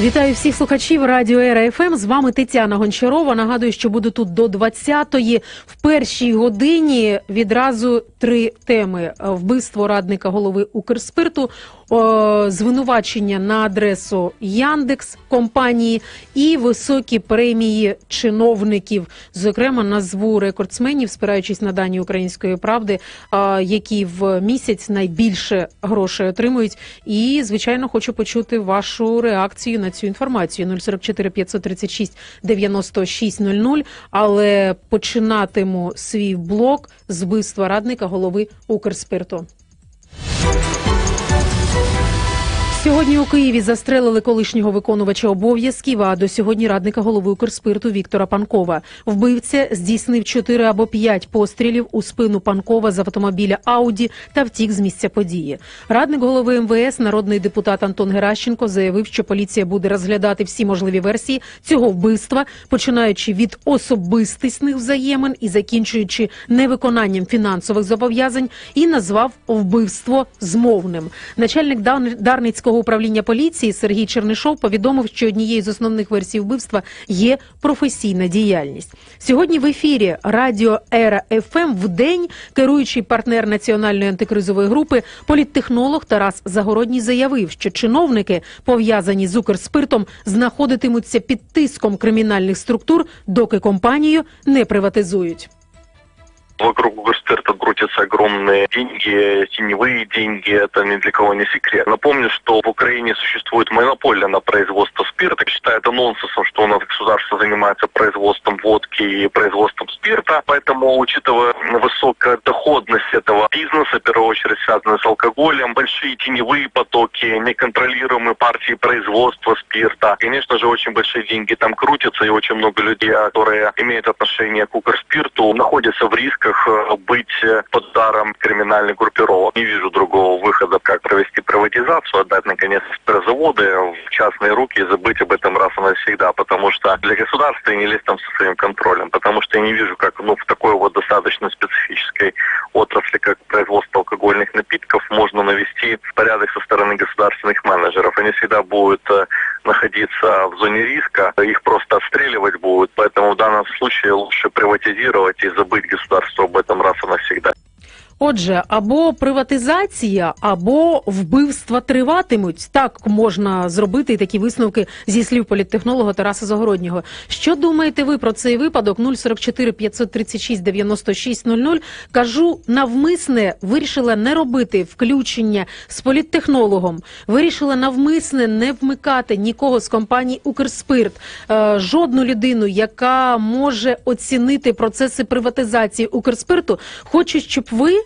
Вітаю всіх слухачів радіо Ера ФМ. З вами Тетяна Гончарова. Нагадую, що буду тут до 20-ї. В першій годині відразу три теми: вбивство радника голови Укрспирту, о, звинувачення на адресу Яндекс компанії і високі премії чиновників. Зокрема, назву рекордсменів, спираючись на дані української правди, а, які в місяць найбільше грошей отримують. І звичайно, хочу почути вашу реакцію на цю інформацію 044 536 9600, Але починатиму свій блок з вбивства радника голови Укрспирту. Сьогодні у Києві застрелили колишнього виконувача обов'язків, а до сьогодні радника голови Укрспирту Віктора Панкова. Вбивця здійснив 4 або 5 пострілів у спину Панкова з автомобіля Ауді та втік з місця події. Радник голови МВС, народний депутат Антон Геращенко, заявив, що поліція буде розглядати всі можливі версії цього вбивства, починаючи від особистісних взаємин і закінчуючи невиконанням фінансових зобов'язань, і назвав вбивство змовним. Начальник Дар- Дарницького управління поліції Сергій Чернишов повідомив, що однією з основних версій вбивства є професійна діяльність. Сьогодні в ефірі радіо Ера ФМ в день керуючий партнер національної антикризової групи, політтехнолог Тарас Загородній заявив, що чиновники, пов'язані з Укрспиртом, знаходитимуться під тиском кримінальних структур, доки компанію не приватизують. Вокруг Укрспирта крутятся огромные деньги, теневые деньги, это ни для кого не секрет. Напомню, что в Украине существует монополия на производство спирта. Считаю это нонсенсом, что у нас государство занимается производством водки и производством спирта. Поэтому, учитывая высокую доходность этого бизнеса, в первую очередь связанную с алкоголем, большие теневые потоки, неконтролируемые партии производства спирта, конечно же, очень большие деньги там крутятся, и очень много людей, которые имеют отношение к Укрспирту, находятся в рисках э, быть э, под ударом криминальных группировок. Не вижу другого выхода, как провести приватизацию, отдать, наконец, заводы в частные руки и забыть об этом раз и навсегда, потому что для государства и не лезть там со своим контролем, потому что я не вижу, как ну, в такой вот достаточно специфической отрасли, как производство алкогольных напитков, можно навести порядок со стороны государственных менеджеров. Они всегда будут э, находиться в зоне риска, их просто отстреливать будут, поэтому в данном случае лучше приватизировать и забыть государство об этом раз и навсегда. Отже, або приватизація, або вбивства триватимуть. Так можна зробити такі висновки зі слів політтехнолога Тараса Загороднього. Що думаєте ви про цей випадок? 044 536 96 00. Кажу, навмисне вирішила не робити включення з політтехнологом. Вирішила навмисне не вмикати нікого з компанії Укрспирт, е, жодну людину, яка може оцінити процеси приватизації Укрспирту. Хочу, щоб ви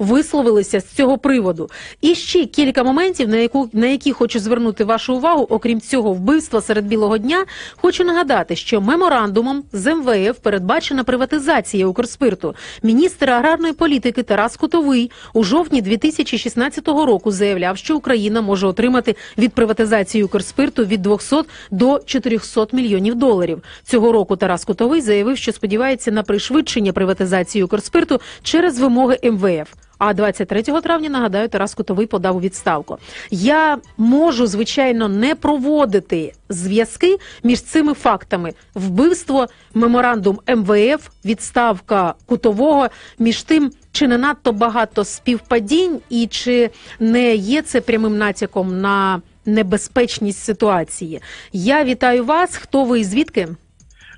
висловилися з цього приводу. І ще кілька моментів, на яку на які хочу звернути вашу увагу, окрім цього вбивства серед білого дня. Хочу нагадати, що меморандумом з МВФ передбачена приватизація Укрспирту. Міністр аграрної політики Тарас Кутовий у жовтні 2016 року заявляв, що Україна може отримати від приватизації Укрспирту від 200 до 400 мільйонів доларів. Цього року Тарас Кутовий заявив, що сподівається на пришвидшення приватизації Укрспирту через вимоги МВФ. А 23 травня нагадаю, Тарас Кутовий подав у відставку. Я можу звичайно не проводити зв'язки між цими фактами: вбивство, меморандум МВФ, відставка кутового. Між тим, чи не надто багато співпадінь, і чи не є це прямим натяком на небезпечність ситуації? Я вітаю вас. Хто ви і звідки?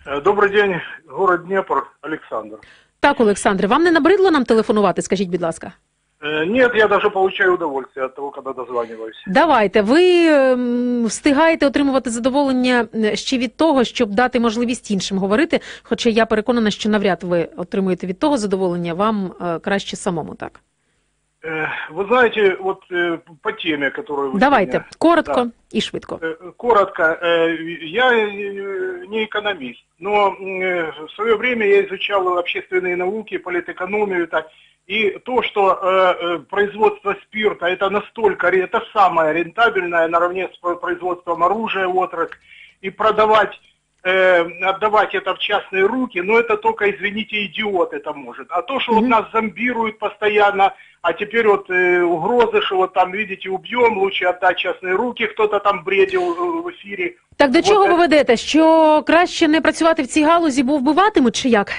Э, Добрый день, город Днепр, Александр. Так, Олександре, вам не набридло нам телефонувати? Скажіть, будь ласка. Э, Нет, я даже получаю удовольствие от того, когда дозваниваюсь. Давайте. Ви встигаєте отримувати задоволення е, ще від того, щоб дати можливість іншим говорити. Хоча я переконана, що навряд ви отримуєте від того задоволення, вам е, краще самому так. Э, Вы знаете, вот э, по теме, которую вы Давайте сегодня- коротко Да. і швидко. Э, Коротко, я не экономист, но в свое время я изучал общественные науки, политэкономию, так, и то, что э, производство спирта это настолько, это самое рентабельное наравне с про- производством оружия отрасль, и продавать э, отдавать это в частные руки, но это только, извините, идиот это может. А то, что вот Мгм. нас зомбируют постоянно, а теперь вот э, угрозы, что вот там, видите, убьем, лучше отдать частные руки, кто-то там бредил в эфире. Так до Вот чого ви ведете? Що краще не працювати в цій галузі, бо вбиватимуть чи як?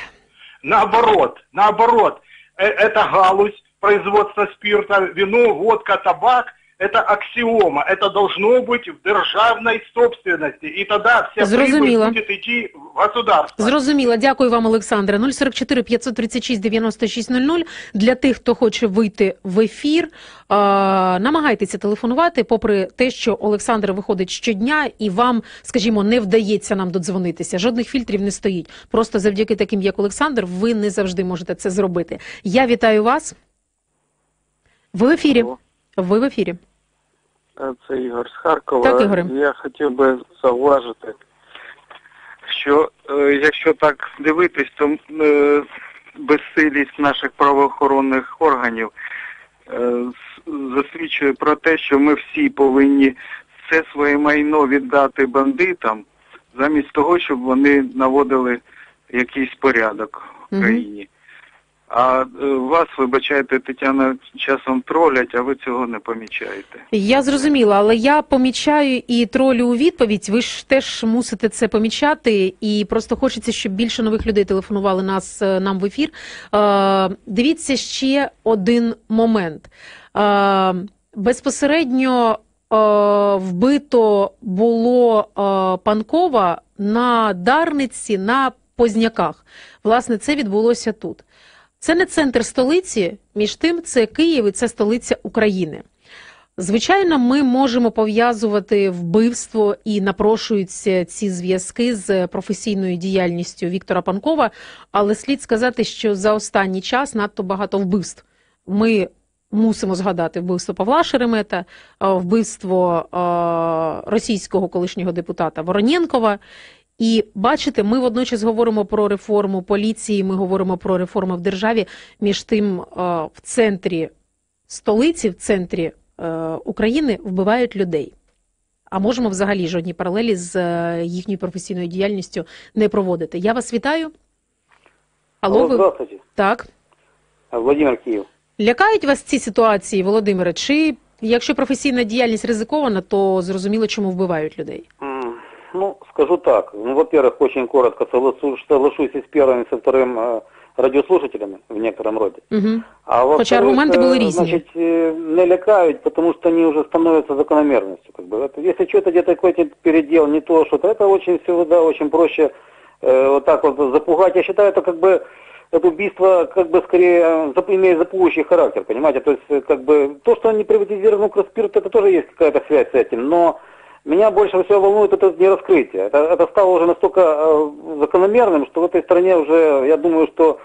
Наоборот, наоборот, э, это галузь производства спирта, вино, водка, табак, это аксиома, это должно быть в державной собственности, и тогда вся Зрозуміло. прибыль будет идти в государство. Зрозуміло, дякую вам, Олександре. 044 536 9600. Для тих, хто хоче вийти в ефір, е, намагайтеся телефонувати, попри те, що Олександр виходить щодня, і вам, скажімо, не вдається нам додзвонитися. Жодних фільтрів не стоїть. Просто завдяки таким, як Олександр, ви не завжди можете це зробити. Я вітаю вас. Ви в ефірі. Алло. Ви в ефірі. Це Ігор з Харкова. Так, Ігоре. Я хотів би зауважити, що е, якщо так дивитись, то е, безсилість наших правоохоронних органів е, засвідчує про те, що ми всі повинні все своє майно віддати бандитам, замість того, щоб вони наводили якийсь порядок в країні. А е, вас, вибачайте, Тетяна, часом тролять, а ви цього не помічаєте. Я зрозуміла, але я помічаю і тролю у відповідь. Ви ж теж мусите це помічати, і просто хочеться, щоб більше нових людей телефонували нас е, нам в ефір. Е, дивіться ще один момент. Е, безпосередньо е, вбито було е, Панкова на Дарниці на Позняках. Власне, це відбулося тут. Це не центр столиці, між тим, це Київ і це столиця України. Звичайно, ми можемо пов'язувати вбивство і напрошуються ці зв'язки з професійною діяльністю Віктора Панкова, але слід сказати, що за останній час надто багато вбивств. Ми мусимо згадати вбивство Павла Шеремета, е, вбивство е, російського колишнього депутата Воронєнкова. І бачите, ми водночас говоримо про реформу поліції, ми говоримо про реформи в державі. Між тим, е, в центрі столиці, в центрі е, України вбивають людей. А можемо взагалі жодні паралелі з е, їхньою професійною діяльністю не проводити. Я вас вітаю. Алло, Алло, ви здравствуйте. так. Владимир Киев. Лякають вас ці ситуації, Володимире? Чи якщо професійна діяльність ризикована, то зрозуміло, чому вбивають людей? Ну, скажу так. Ну, во-первых, очень коротко соглашусь и с первым, и со вторым э, радиослушателями в некотором роде. Угу. А во Хотя аргументы были різні. Значит, э, не лякают, потому что они уже становятся закономерностью. Как бы. Это, если что-то где-то какой-то передел, не то что-то, это очень всегда очень проще э, вот так вот запугать. Я считаю, это как бы это убийство как бы скорее э, имеет запугивающий характер, понимаете? То есть э, как бы то, что они приватизированы Укрспирт, это тоже есть какая-то связь с этим, но меня больше всего волнует это не раскрытие. Это, это стало уже настолько э, закономерным, что в этой стране уже, я думаю, что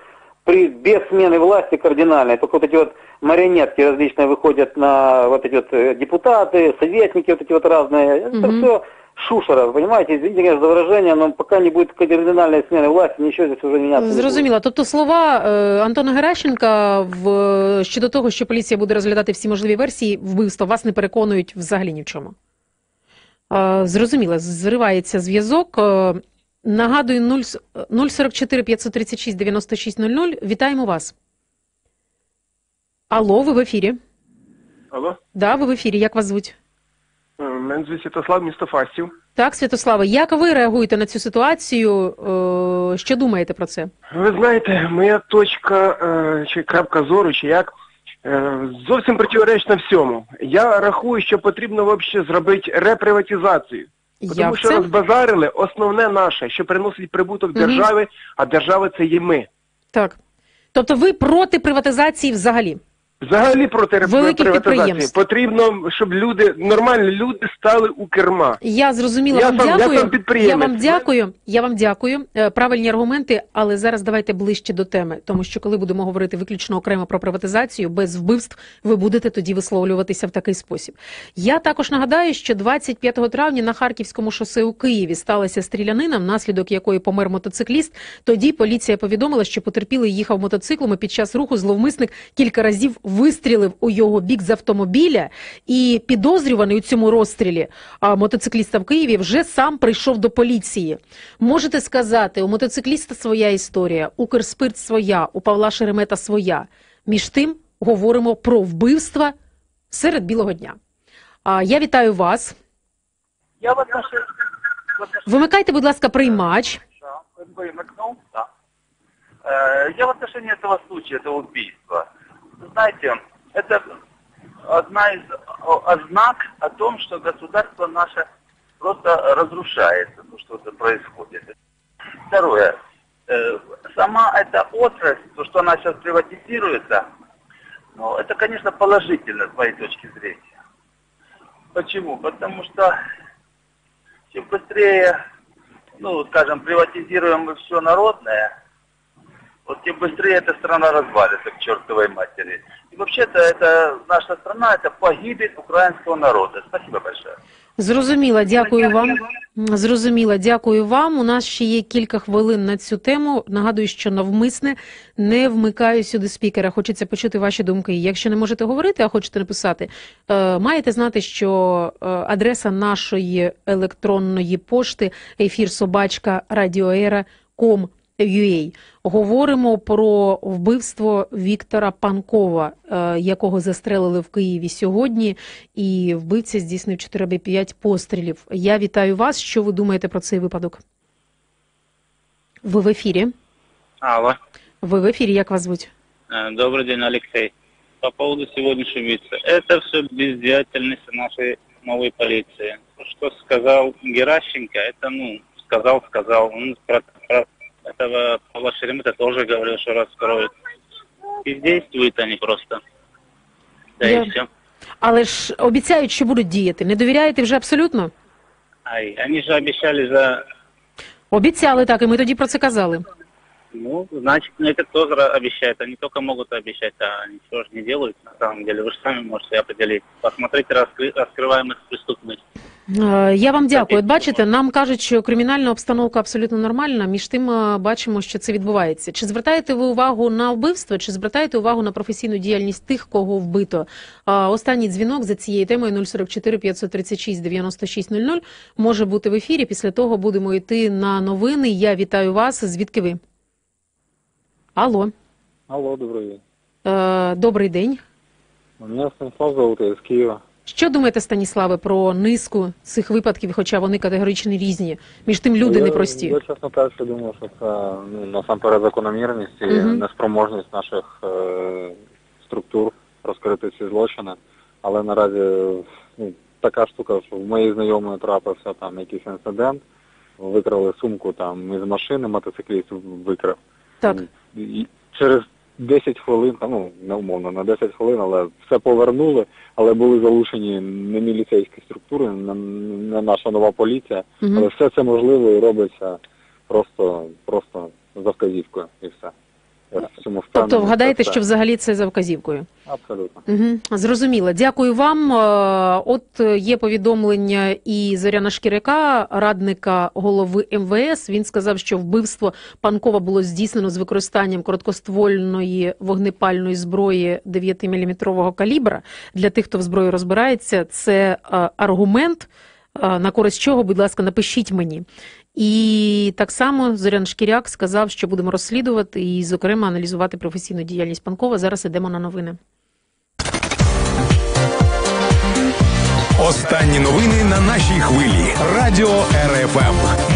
при, без смены власти кардинальной, только вот эти вот марионетки различные выходят на вот эти вот э, депутаты, советники вот эти вот разные. Это Мгм. все шушера, вы понимаете, извините, конечно, за выражение, но пока не будет кардинальной смены власти, ничего здесь уже меняться не будет. Зрозуміло. Тобто слова е, Антона Геращенка в щодо того, що поліція буде розглядати всі можливі версії вбивства, вас не переконують взагалі ні в чому. Зрозуміло, зривається зв'язок. Е, Нагадую, 044 536 9600. Вітаємо вас. Алло, ви в ефірі. Алло, Да, ви в ефірі. Як вас звуть? Е, мене звуть Святослав, місто Фастів. Так, Святославе, як ви реагуєте на цю ситуацію? Е, Що думаєте про це? Ви знаєте, моя точка чи крапка зору, чи як зовсім противоречна всьому. Я рахую, що потрібно взагалі зробити реприватизацію. Тому що розбазарили основне наше, що приносить прибуток держави, а держава це є ми. Так. Тобто ви проти приватизації взагалі? Взагалі проти реп- Великих приватизації підприємств. потрібно, щоб люди, нормальні люди стали у керма. Я зрозуміла. Я вам сам- я дякую. сам підприємець. Я вам дякую. Я вам дякую. Е, Правильні аргументи, але зараз давайте ближче до теми, тому що коли будемо говорити виключно окремо про приватизацію без вбивств, ви будете тоді висловлюватися в такий спосіб. Я також нагадаю, що 25 травня на Харківському шосе у Києві сталася стрілянина, внаслідок якої помер мотоцикліст. Тоді поліція повідомила, що потерпілий їхав мотоциклом і під час руху зловмисник кілька разів вистрілив у його бік з автомобіля, і підозрюваний у цьому розстрілі а, мотоцикліста в Києві вже сам прийшов до поліції. Можете сказати, у мотоцикліста своя історія, Укрспирт своя, у Павла Шеремета своя. Між тим говоримо про вбивства серед білого дня. А, я вітаю вас. Я в отношении... в отношении- Вимикайте, будь ласка, приймач. Да, вымыкнул, да. Э, Я в отношении этого случая, этого убийства. Знаете, это одна из ознак о том, что государство наше просто разрушается, то, что это происходит. Второе. Э, Сама эта отрасль, то, что она сейчас приватизируется, ну, это, конечно, положительно с моей точки зрения. Почему? Потому что чем быстрее, ну, скажем, приватизируем мы все народное, вот тем быстрее эта страна развалится к чертовой матери. И вообще-то это наша страна, это погибель украинского народа. Спасибо большое. Зрозуміла, дякую вам. Зрозуміла, дякую вам. У нас ще є кілька хвилин на цю тему. Нагадую, що навмисне не вмикаю сюди спікера. Хочеться почути ваші думки. Якщо не можете говорити, а хочете написати, е, маєте знати, що е, адреса нашої електронної пошти ефір собачка радіоера.com UA. Говоримо про вбивство Віктора Панкова, е, якого застрелили в Києві сьогодні, і вбивця здійснив 4 або 5 пострілів. Я вітаю вас. Що ви думаєте про цей випадок? Ви в ефірі? Алло. Ви в ефірі, як вас звуть? Э, Добрый день, Алексей. По поводу сегодняшнего убийцы. Это все бездеятельность нашей новой полиции. То, Что сказал Геращенко, это, ну, сказал, сказал. Он про, про этого Павла Шеремета тоже говорил, что раскроют. И действуют они просто. Да Я- и все. Але ж обіцяють, що будуть діяти. Не довіряєте вже абсолютно? Ай, они же обещали за... Обіцяли так, і ми тоді про це казали. Ну, значит, ну, это тоже обещают. Они только могут обещать, а ничего же не делают на самом деле. Вы же сами можете определить. Посмотрите раскры- раскрываемость преступности. Е, Я вам дякую. От бачите, нам кажуть, що кримінальна обстановка абсолютно нормальна. Між тим е, бачимо, що це відбувається. Чи звертаєте ви увагу на вбивство, чи звертаєте увагу на професійну діяльність тих, кого вбито? Е, Останній дзвінок за цією темою 044 536 9600 може бути в ефірі. Після того будемо йти на новини. Я вітаю вас. Звідки ви? Алло, Алло, добрый день. Добрий день. Меня Станислав зовут, я из Киева. Що думаєте, Станіславе, про низку цих випадків, хоча вони категорично різні? Між тим люди я, непрості. Я, чесно кажучи, думаю, що це ну, насамперед закономірність і Мгм. неспроможність наших е, структур розкрити ці злочини. Але наразі ну, така штука, що в моїй знайомої трапився там якийсь інцидент, викрали сумку там із машини, мотоцикліст викрав. Так. І через 10 хвилин, ну, не умовно, на 10 хвилин, але все повернули, але були залучені не міліцейські структури, не, не наша нова поліція. Угу. Але все це можливо і робиться просто, просто за вказівкою і все. В цьому впевнений, Тобто вгадаєте, це що взагалі це за вказівкою? Абсолютно. Угу. Зрозуміло. Дякую вам. Е, От є повідомлення і Зоряна Шкіряка, радника голови МВС. Він сказав, що вбивство Панкова було здійснено з використанням короткоствольної вогнепальної зброї 9-мм калібра. Для тих, хто в зброї розбирається, це е, аргумент. Е, На користь чого, будь ласка, напишіть мені. І так само Зорян Шкіряк сказав, що будемо розслідувати і, зокрема, аналізувати професійну діяльність Панкова. Зараз ідемо на новини. Останні новини на нашій хвилі. Радіо РФМ.